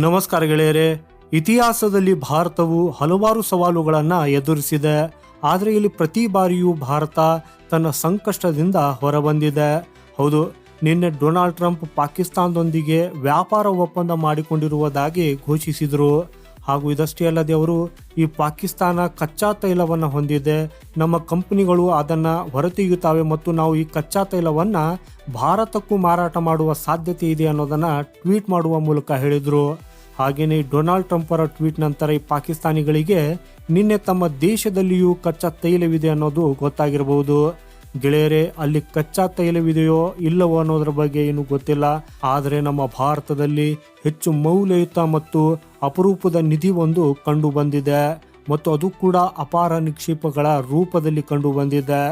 ನಮಸ್ಕಾರ ಗೆಳೆಯರೆ, ಇತಿಹಾಸದಲ್ಲಿ ಭಾರತವು ಹಲವಾರು ಸವಾಲುಗಳನ್ನು ಎದುರಿಸಿದೆ. ಆದರೆ ಇಲ್ಲಿ ಪ್ರತಿ ಬಾರಿಯೂ ಭಾರತ ತನ್ನ ಸಂಕಷ್ಟದಿಂದ ಹೊರಬಂದಿದೆ. ಹೌದು, ನಿನ್ನೆ ಡೊನಾಲ್ಡ್ ಟ್ರಂಪ್ ಪಾಕಿಸ್ತಾನದೊಂದಿಗೆ ವ್ಯಾಪಾರ ಒಪ್ಪಂದ ಮಾಡಿಕೊಂಡಿರುವುದಾಗಿ ಘೋಷಿಸಿದರು. ಹಾಗೂ ಇದಷ್ಟೇ ಅಲ್ಲದೆ ಅವರು ಈ ಪಾಕಿಸ್ತಾನ ಕಚ್ಚಾ ತೈಲವನ್ನು ಹೊಂದಿದೆ. ನಮ್ಮ ಕಂಪನಿಗಳು ಅದನ್ನು ಹೊರತೆಗೆಯುತ್ತವೆ ಮತ್ತು ನಾವು ಈ ಕಚ್ಚಾ ತೈಲವನ್ನು ಭಾರತಕ್ಕೂ ಮಾರಾಟ ಮಾಡುವ ಸಾಧ್ಯತೆ ಇದೆ ಅನ್ನೋದನ್ನು ಟ್ವೀಟ್ ಮಾಡುವ ಮೂಲಕ ಹೇಳಿದರು. ಹಾಗೆಯೇ ಡೊನಾಲ್ಡ್ ಟ್ರಂಪ್ ಟ್ವೀಟ್ ನಂತರ ಈ ಪಾಕಿಸ್ತಾನಿಗಳಿಗೆ ನಿನ್ನೆ ತಮ್ಮ ದೇಶದಲ್ಲಿಯೂ ಕಚ್ಚಾ ತೈಲವಿದೆ ಅನ್ನೋದು ಗೊತ್ತಾಗಿರಬಹುದು. ಗೆಳೆಯರೆ, ಅಲ್ಲಿ ಕಚ್ಚಾ ತೈಲವಿದೆಯೋ ಇಲ್ಲವೋ ಅನ್ನೋದ್ರ ಬಗ್ಗೆ ಏನು ಗೊತ್ತಿಲ್ಲ. ಆದರೆ ನಮ್ಮ ಭಾರತದಲ್ಲಿ ಹೆಚ್ಚು ಮೌಲ್ಯಯುತ ಮತ್ತು ಅಪರೂಪದ ನಿಧಿ ಒಂದು ಕಂಡು ಬಂದಿದೆ ಮತ್ತು ಅದು ಕೂಡ ಅಪಾರ ನಿಕ್ಷೇಪಗಳ ರೂಪದಲ್ಲಿ ಕಂಡು ಬಂದಿದೆ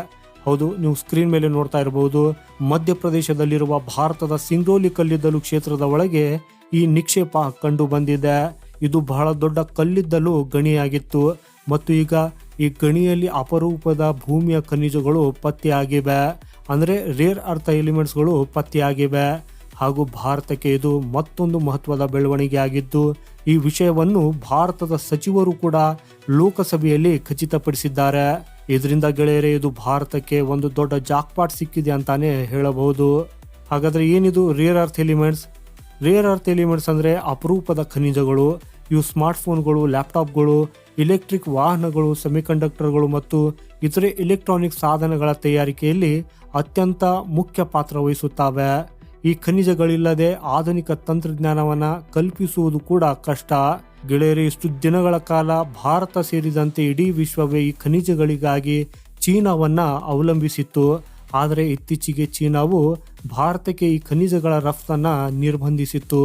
ಹೌದು, ನೀವು ಸ್ಕ್ರೀನ್ ಮೇಲೆ ನೋಡ್ತಾ ಇರಬಹುದು ಮಧ್ಯಪ್ರದೇಶದಲ್ಲಿರುವ ಭಾರತದ ಸಿಂಗ್ರೋಲಿ ಕಲ್ಲಿದ್ದಲು ಕ್ಷೇತ್ರದ ಒಳಗೆ ಈ ನಿಕ್ಷೇಪ ಕಂಡು ಬಂದಿದೆ ಇದು ಬಹಳ ದೊಡ್ಡ ಕಲ್ಲಿದ್ದಲು ಗಣಿಯಾಗಿತ್ತು. ಮತ್ತು ಈಗ ಈ ಗಣಿಯಲ್ಲಿ ಅಪರೂಪದ ಭೂಮಿಯ ಖನಿಜಗಳು ಪತ್ತೆಯಾಗಿವೆ. ಅಂದರೆ ರೇರ್ ಅರ್ಥ ಎಲಿಮೆಂಟ್ಸ್ಗಳು ಪತ್ತೆಯಾಗಿವೆ. ಹಾಗೂ ಭಾರತಕ್ಕೆ ಇದು ಮತ್ತೊಂದು ಮಹತ್ವದ ಬೆಳವಣಿಗೆ ಆಗಿದ್ದು ಈ ವಿಷಯವನ್ನು ಭಾರತದ ಸಚಿವರು ಕೂಡ ಲೋಕಸಭೆಯಲ್ಲಿ ಖಚಿತಪಡಿಸಿದ್ದಾರೆ. ಇದರಿಂದ ಗೆಳೆಯರೇ, ಇದು ಭಾರತಕ್ಕೆ ಒಂದು ದೊಡ್ಡ ಜಾಕ್ಪಾಟ್ ಸಿಕ್ಕಿದೆ ಅಂತಾನೆ ಹೇಳಬಹುದು. ಹಾಗಾದ್ರೆ ಏನಿದು rare earth elements rare earth elements ಅಂದರೆ ಅಪರೂಪದ ಖನಿಜಗಳು. ಇವು ಸ್ಮಾರ್ಟ್ಫೋನ್ಗಳು, ಲ್ಯಾಪ್ಟಾಪ್ಗಳು ಇಲೆಕ್ಟ್ರಿಕ್ ವಾಹನಗಳು, ಸೆಮಿಕಂಡಕ್ಟರ್ಗಳು ಮತ್ತು ಇತರೆ ಎಲೆಕ್ಟ್ರಾನಿಕ್ ಸಾಧನಗಳ ತಯಾರಿಕೆಯಲ್ಲಿ ಅತ್ಯಂತ ಮುಖ್ಯ ಪಾತ್ರ ವಹಿಸುತ್ತವೆ. ಈ ಖನಿಜಗಳಿಲ್ಲದೆ ಆಧುನಿಕ ತಂತ್ರಜ್ಞಾನವನ್ನು ಕಲ್ಪಿಸುವುದು ಕೂಡ ಕಷ್ಟ. ಗೆಳೆಯರು, ಇಷ್ಟು ದಿನಗಳ ಕಾಲ ಭಾರತ ಸೇರಿದಂತೆ ಇಡೀ ವಿಶ್ವವೇ ಈ ಖನಿಜಗಳಿಗಾಗಿ ಚೀನಾವನ್ನು ಅವಲಂಬಿಸಿತ್ತು. ಆದರೆ ಇತ್ತೀಚೆಗೆ ಚೀನಾವು ಭಾರತಕ್ಕೆ ಈ ಖನಿಜಗಳ ರಫ್ತನ್ನು ನಿರ್ಬಂಧಿಸಿತ್ತು.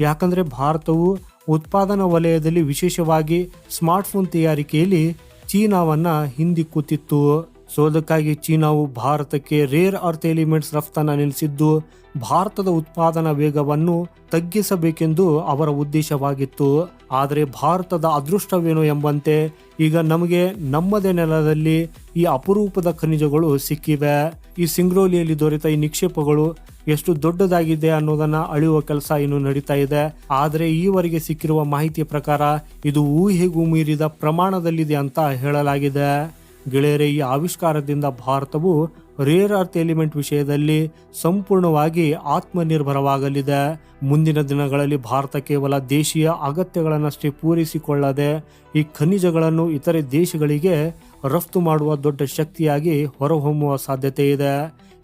ಯಾಕಂದರೆ ಭಾರತವು ಉತ್ಪಾದನಾ ವಲಯದಲ್ಲಿ ವಿಶೇಷವಾಗಿ ಸ್ಮಾರ್ಟ್ಫೋನ್ ತಯಾರಿಕೆಯಲ್ಲಿ ಚೀನಾವನ್ನ ಹಿಂದಿಕ್ಕುತ್ತಿತ್ತು. ಸೊ ಅದಕ್ಕಾಗಿ ಚೀನಾವು ಭಾರತಕ್ಕೆ ರೇರ್ ಅರ್ತ್ ಎಲಿಮೆಂಟ್ಸ್ ರಫ್ತಾನ ನಿಲ್ಲಿಸಿದ್ದು, ಭಾರತದ ಉತ್ಪಾದನಾ ವೇಗವನ್ನು ತಗ್ಗಿಸಬೇಕೆಂದು ಅವರ ಉದ್ದೇಶವಾಗಿತ್ತು. ಆದರೆ ಭಾರತದ ಅದೃಷ್ಟವೇನು ಎಂಬಂತೆ, ಈಗ ನಮಗೆ ನಮ್ಮದೇ ನೆಲದಲ್ಲಿ ಈ ಅಪರೂಪದ ಖನಿಜಗಳು ಸಿಕ್ಕಿವೆ. ಈ ಸಿಂಗ್ರೋಲಿಯಲ್ಲಿ ದೊರೆತ ಈ ನಿಕ್ಷೇಪಗಳು ಎಷ್ಟು ದೊಡ್ಡದಾಗಿದೆ ಅನ್ನೋದನ್ನ ಅಳೆಯುವ ಕೆಲಸ ಇನ್ನು ನಡೀತಾ ಇದೆ. ಆದರೆ ಈವರೆಗೆ ಸಿಕ್ಕಿರುವ ಮಾಹಿತಿಯ ಪ್ರಕಾರ ಇದು ಊಹೆಗೂ ಮೀರಿದ ಪ್ರಮಾಣದಲ್ಲಿದೆ ಅಂತ ಹೇಳಲಾಗಿದೆ. ಗೆಳೆಯರೆ, ಈ ಆವಿಷ್ಕಾರದಿಂದ ಭಾರತವು ರೇರ್ ಅರ್ತ್ ಎಲಿಮೆಂಟ್ ವಿಷಯದಲ್ಲಿ ಸಂಪೂರ್ಣವಾಗಿ ಆತ್ಮನಿರ್ಭರವಾಗಲಿದೆ. ಮುಂದಿನ ದಿನಗಳಲ್ಲಿ ಭಾರತ ಕೇವಲ ದೇಶೀಯ ಅಗತ್ಯಗಳನ್ನಷ್ಟೇ ಪೂರೈಸಿಕೊಳ್ಳದೆ, ಈ ಖನಿಜಗಳನ್ನು ಇತರೆ ದೇಶಗಳಿಗೆ ರಫ್ತು ಮಾಡುವ ದೊಡ್ಡ ಶಕ್ತಿಯಾಗಿ ಹೊರಹೊಮ್ಮುವ ಸಾಧ್ಯತೆ ಇದೆ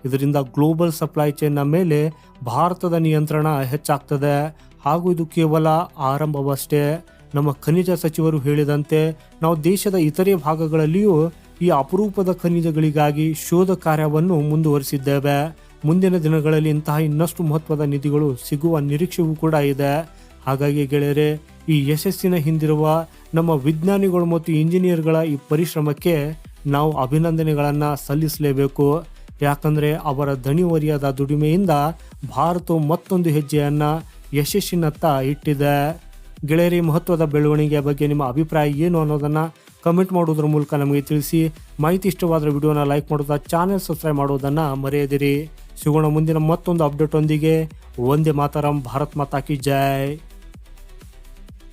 ಇದರಿಂದ ಗ್ಲೋಬಲ್ ಸಪ್ಲೈ ಚೈನ್ನ ಮೇಲೆ ಭಾರತದ ನಿಯಂತ್ರಣ ಹೆಚ್ಚಾಗ್ತದೆ. ಹಾಗೂ ಇದು ಕೇವಲ ಆರಂಭವಷ್ಟೇ. ನಮ್ಮ ಖನಿಜ ಸಚಿವರು ಹೇಳಿದಂತೆ, ನಾವು ದೇಶದ ಇತರೆ ಭಾಗಗಳಲ್ಲಿಯೂ ಈ ಅಪರೂಪದ ಖನಿಜಗಳಿಗಾಗಿ ಶೋಧ ಕಾರ್ಯವನ್ನು ಮುಂದುವರಿಸಿದ್ದೇವೆ. ಮುಂದಿನ ದಿನಗಳಲ್ಲಿ ಇಂತಹ ಇನ್ನಷ್ಟು ಮಹತ್ವದ ನಿಧಿಗಳು ಸಿಗುವ ನಿರೀಕ್ಷೆಯೂ ಕೂಡ ಇದೆ. ಹಾಗಾಗಿ ಗೆಳೆಯರೆ, ಈ ಯಶಸ್ಸಿನ ಹಿಂದಿರುವ ನಮ್ಮ ವಿಜ್ಞಾನಿಗಳು ಮತ್ತು ಇಂಜಿನಿಯರ್ಗಳ ಈ ಪರಿಶ್ರಮಕ್ಕೆ ನಾವು ಅಭಿನಂದನೆಗಳನ್ನು ಸಲ್ಲಿಸಲೇಬೇಕು. ಯಾಕಂದರೆ ಅವರ ದಣಿವರಿಯಾದ ದುಡಿಮೆಯಿಂದ ಭಾರತವು ಮತ್ತೊಂದು ಹೆಜ್ಜೆಯನ್ನು ಯಶಸ್ಸಿನತ್ತ ಇಟ್ಟಿದೆ. ಗೆಳೆಯರಿ, ಮಹತ್ವದ ಬೆಳವಣಿಗೆಯ ಬಗ್ಗೆ ನಿಮ್ಮ ಅಭಿಪ್ರಾಯ ಏನು ಅನ್ನೋದನ್ನ ಕಮೆಂಟ್ ಮಾಡೋದ್ರ ಮೂಲಕ ನಮಗೆ ತಿಳಿಸಿ. ಮಾಹಿತಿ ಇಷ್ಟವಾದ ವಿಡಿಯೋನ ಲೈಕ್ ಮಾಡೋದಾ ಚಾನೆಲ್ ಸಬ್ಸ್ಕ್ರೈಬ್ ಮಾಡೋದನ್ನ ಮರೆಯದಿರಿ. ಸಿಗೋಣ ಮುಂದಿನ ಮತ್ತೊಂದು ಅಪ್ಡೇಟ್ ಒಂದಿಗೆ. ಒಂದೇ ಮಾತರಂ, ಭಾರತ್ ಮಾತಾಕಿ ಜೈ.